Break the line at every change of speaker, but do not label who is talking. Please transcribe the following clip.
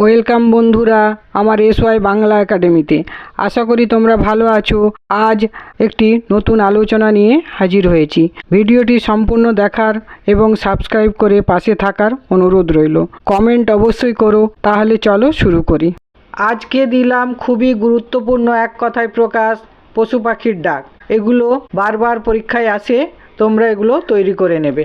Welcome বন্ধুরা আমার S Y Bangla একাডেমিতে। আশা করি তোমরা ভালো আছো। আজ একটি নতুন আলোচনা নিয়ে হাজির হয়েছি। ভিডিওটি সম্পূর্ণ দেখার এবং সাবস্ক্রাইব করে পাশে থাকার অনুরোধ রইল। কমেন্ট অবশ্যই করো, তাহলে চলো শুরু করি। আজকে দিলাম খুবই গুরুত্বপূর্ণ এক কথায় প্রকাশ, পশু পাখির ডাক। এগুলো বারবার পরীক্ষায় আসে, তোমরা এগুলো তৈরি করে নেবে।